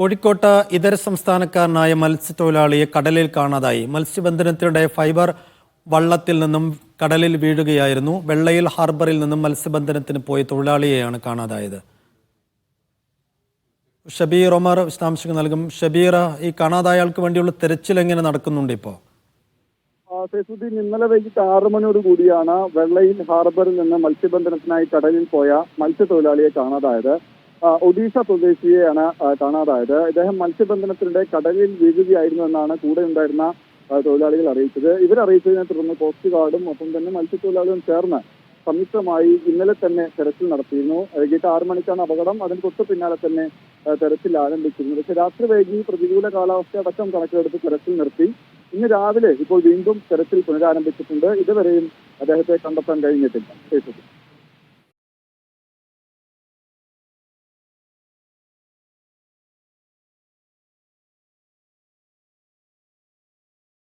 കോഴിക്കോട്ട് ഇതര സംസ്ഥാനക്കാരനായ മത്സ്യത്തൊഴിലാളിയെ കടലിൽ കാണാതായി. മത്സ്യബന്ധനത്തിനിടെ ഫൈബർ വള്ളത്തിൽ നിന്നും കടലിൽ വീഴുകയായിരുന്നു. വെള്ളയിൽ ഹാർബറിൽ നിന്നും മത്സ്യബന്ധനത്തിന് പോയ തൊഴിലാളിയെയാണ് കാണാതായത്. ഷബീർ ഒമർ വിശദാംശങ്ങൾ നൽകും. ഷബീർ ഈ കാണാതായ ആൾക്ക് വേണ്ടിയുള്ള തെരച്ചിൽ എങ്ങനെ നടക്കുന്നുണ്ട് ഇപ്പോൾ? ആ, സൈഫുദ്ദീൻ ഇന്നലെ വൈകിട്ട് ആറ് മണിയോട് കൂടിയാണ് വെള്ളയിൽ ഹാർബറിൽ നിന്ന് മത്സ്യബന്ധനത്തിനായി കടലിൽ പോയ മത്സ്യത്തൊഴിലാളിയെ കാണാതായത്. ഒഡീഷ സ്വദേശിയെയാണ് കാണാതായത്. ഇദ്ദേഹം മത്സ്യബന്ധനത്തിനിടെ കടലിൽ വീഴുകയായിരുന്നു എന്നാണ് കൂടെ ഉണ്ടായിരുന്ന തൊഴിലാളികൾ അറിയിച്ചത്. ഇവരറിയിച്ചതിനെ തുടർന്ന് കോസ്റ്റ് ഗാർഡും ഒപ്പം തന്നെ മത്സ്യത്തൊഴിലാളികളും ചേർന്ന് സംയുക്തമായി ഇന്നലെ തന്നെ തെരച്ചിൽ നടത്തിയിരുന്നു. വൈകിട്ട് ആറു മണിക്കാണ് അപകടം. അതിന് തൊട്ട് പിന്നാലെ തന്നെ തെരച്ചിൽ ആരംഭിച്ചിരുന്നു പക്ഷേ രാത്രി വൈകി പ്രതികൂല കാലാവസ്ഥ അടക്കം കണക്കിലെടുത്ത് തെരച്ചിൽ നിർത്തി. ഇന്ന് രാവിലെ ഇപ്പോൾ വീണ്ടും തെരച്ചിൽ പുനരാരംഭിച്ചിട്ടുണ്ട്. ഇതുവരെയും അദ്ദേഹത്തെ കണ്ടെത്താൻ കഴിഞ്ഞിട്ടില്ല.